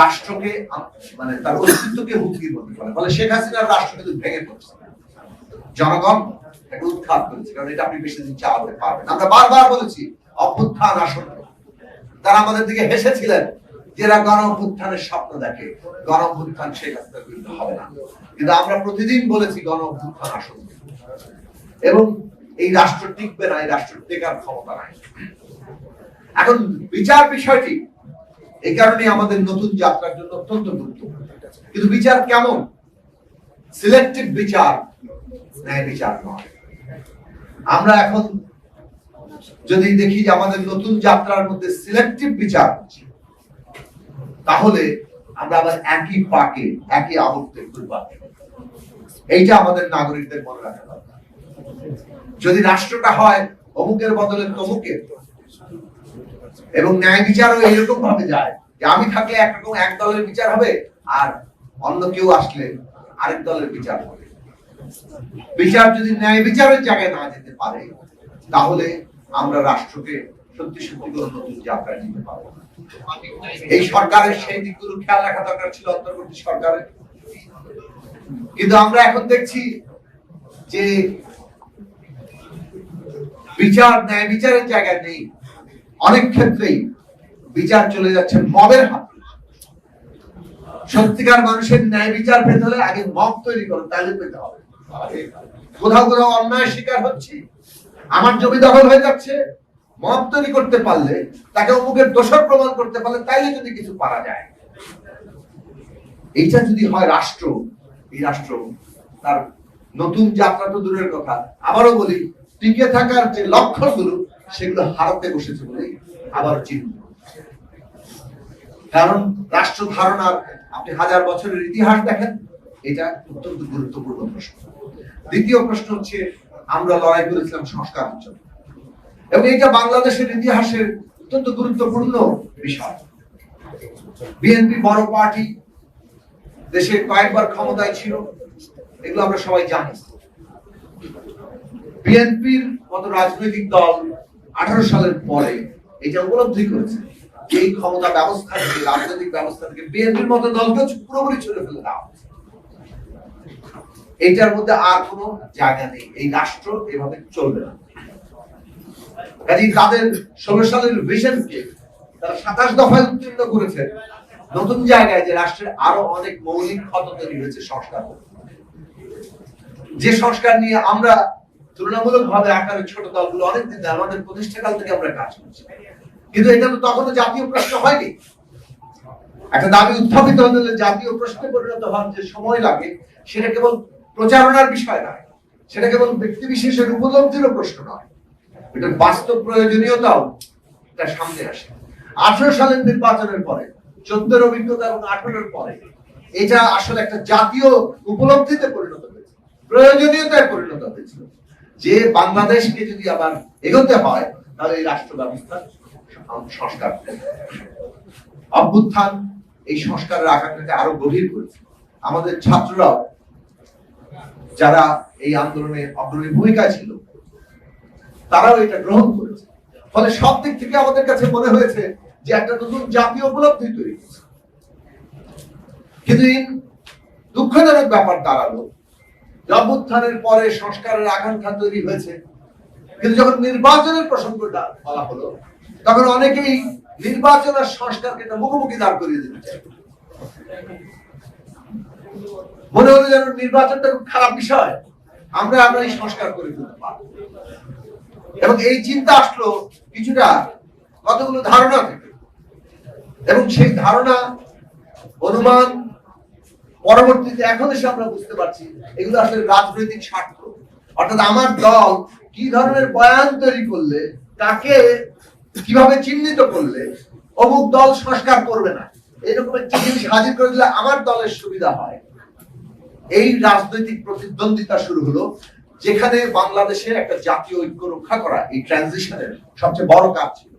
রাষ্ট্রকে মানে তার অস্তিত্বকে হুমকির মধ্যে ফেলে ফলে শেখ হাসিনার রাষ্ট্র কিন্তু ভেঙে পড়ছে। জনগণ এটা উৎখাত করেছে, কারণ এটা আপনি বেশি দিন চালাতে পারবেন আমরা বারবার বলেছি, অভ্যুত্থান আসন্ন। তারা আমাদের দিকে হেসেছিলেন যে এরা গণ অভ্যুত্থানের স্বপ্ন দেখে। গণ অভ্যুত্থান শেখ হাসিনার বিরুদ্ধে হবে না। কিন্তু আমরা প্রতিদিন বলেছি গণ অভ্যুত্থান আসন্ন। এবং এই রাষ্ট্র টিকবে না, এই রাষ্ট্র টেকার ক্ষমতা নাই। এখন বিচার বিষয়টি এই কারণে আমাদের নতুন যাত্রার জন্য অত্যন্ত গুরুত্বপূর্ণ। কিন্তু বিচার কেমন? সিলেক্টিভ বিচার ন্যায় বিচার নয়। আমরা এখন যদি দেখি যে আমাদের নতুন যাত্রার মধ্যে সিলেক্টিভ বিচার তাহলে আমরা আবার একই পাকে, একই আবর্তে ঘুরবার এইটা আমাদের নাগরিকদের মনে রাখা দরকার। যদি রাষ্ট্রটা হয় অমুকের বদলে তমুকের, এবং ন্যায় বিচারও এরকম ভাবে যায়। আমি থাকলে একরকম এক দলের বিচার হবে আর অন্য কেউ আসলে আরেক দলের বিচার হবে। বিচার যদি ন্যায় বিচারের জায়গায় না যেতে পারে, তাহলে আমরা রাষ্ট্রকে সত্যি সত্যি করে নতুন যাত্রা নিতে পারব। এই সরকারের সেই দিকগুলো খেয়াল রাখা দরকার ছিল অন্তর্বর্তী সরকারের। কিন্তু আমরা এখন দেখছি যে বিচার, ন্যায় বিচারের জায়গায় নেই। অনেক ক্ষেত্রেই বিচার চলে যাচ্ছে মবের হাতে। সত্যিকার মানুষের ন্যায় বিচার পেতে হলে আগে মব তৈরি করো, তাহলে পেতে হবে। কোথাও কোথাও অন্যায় শিকার হচ্ছি। আমার জমি দখল হয়ে যাচ্ছে। মব তৈরি করতে পারলে, তাকে অমুকের দোষর প্রমাণ করতে পারলে, তাইলে যদি কিছু পারা যায়। এইটা যদি হয় রাষ্ট্র, এই রাষ্ট্র তার নতুন যাত্রা তো দূরের কথা। আবারও বলি, টিকে থাকার যে লক্ষ্যগুলো সেগুলো হারাতে বসেছে বলে আবার চিহ্ন কারণ রাষ্ট্র ধারণার আপনি হাজার বছরের ইতিহাস দেখেন, এটা অত্যন্ত গুরুত্বপূর্ণ প্রশ্ন। দ্বিতীয় প্রশ্ন হচ্ছে, আমরা লড়াই করেছিলাম সংস্কারের জন্য এবং এটা বাংলাদেশের ইতিহাসের অত্যন্ত গুরুত্বপূর্ণ বিষয়। বিএনপি বড় পার্টি দেশে কয়েকবার ক্ষমতায় ছিল, এগুলো আমরা সবাই জানি। বিএনপির মতো রাজনৈতিক দল আঠারো সালের পরে এটা উপলব্ধি করেছে। এই ক্ষমতা ব্যবস্থা থেকে, রাজনৈতিক ব্যবস্থা থেকে বিএনপির মতো দলকে পুরোপুরি ছুড়ে ফেলে দেওয়া এইটার মধ্যে আর কোনো জায়গা নেই। এই রাষ্ট্র এভাবে চলবে না। কাজেই তাদের ষোলো সালের ভিশনকে তারা সাতাশ দফায় উত্তীর্ণ করেছে। নতুন জায়গায় যে রাষ্ট্রের আরও অনেক মৌলিক ক্ষত তৈরি হয়েছে সংস্কার যে সংস্কার নিয়ে আমরা তুলনামূলক ভাবে আকারে ছোট দলগুলো অনেকদিন আমাদের প্রতিষ্ঠাকাল থেকে আমরা কাজ করছি। কিন্তু এটা তো তখনও জাতীয় প্রশ্ন হয়নি। একটা দাবি উত্থাপিত হতে হলে জাতীয় প্রশ্নে পরিণত হওয়ার যে সময় লাগে, সেটা কেবল প্রচারণার বিষয় নয়, সেটা কেবল ব্যক্তি বিশেষের উপলব্ধিরও প্রশ্ন নয়। এটার বাস্তব প্রয়োজনীয়তাও এটা সামনে আসে। আঠারো সালের নির্বাচনের পরে, চোদ্দের অভিজ্ঞতা এবং আঠারোর পরে, এটা আসলে একটা জাতীয় উপলব্ধিতে পরিণত হয়েছে, প্রয়োজনীয়তায় পরিণত হয়েছিল যে বাংলাদেশকে যদি আবার এগোতে হয়, তাহলে এই রাষ্ট্র ব্যবস্থা সংস্কার। অভ্যুত্থান এই সংস্কারের আকাঙ্ক্ষাকে আরও গভীর করেছে। আমাদের ছাত্ররাও যারা এই আন্দোলনে অগ্রণী ভূমিকা ছিল, তারাও এটা গ্রহণ করেছে। ফলে সব দিক থেকে আমাদের কাছে মনে হয়েছে যে একটা নতুন জাতীয় উপলব্ধি তৈরি হয়েছে। কিন্তু দুঃখজনক ব্যাপার দাঁড়াল অভ্যুত্থানের পরে সংস্কারের আকাঙ্ক্ষা তৈরি হয়েছে। কিন্তু যখন নির্বাচনের প্রসঙ্গটা বলা হলো তখন অনেকেই নির্বাচন আর সংস্কারকে একটা মুখোমুখি দাঁড় করিয়ে দিতে চায়। মনে হলো যেন নির্বাচনটা খুব খারাপ বিষয়। আমরা আমরা এই সংস্কার করে ফেলতে পারব। এবং এই চিন্তা আসলো কিছুটা কতগুলো ধারণা থেকে। এবং সেই ধারণা, অনুমান পরবর্তীতে এখন এসে আমরা বুঝতে পারছি, এগুলো আসলে রাজনৈতিক স্বার্থ। অর্থাৎ আমার দল কি ধরনের বয়ান তৈরি করলে কাকে কীভাবে চিহ্নিত করলে অমুক দল সংস্কার করবে না? এরকম একটি জিনিস হাজির করে দিলে আমার দলের সুবিধা হয়। এই রাজনৈতিক প্রতিদ্বন্দ্বিতা শুরু হলো যেখানে বাংলাদেশের একটা জাতীয় ঐক্য রক্ষা করা এই ট্রানজিশনের সবচেয়ে বড় কাজ ছিল।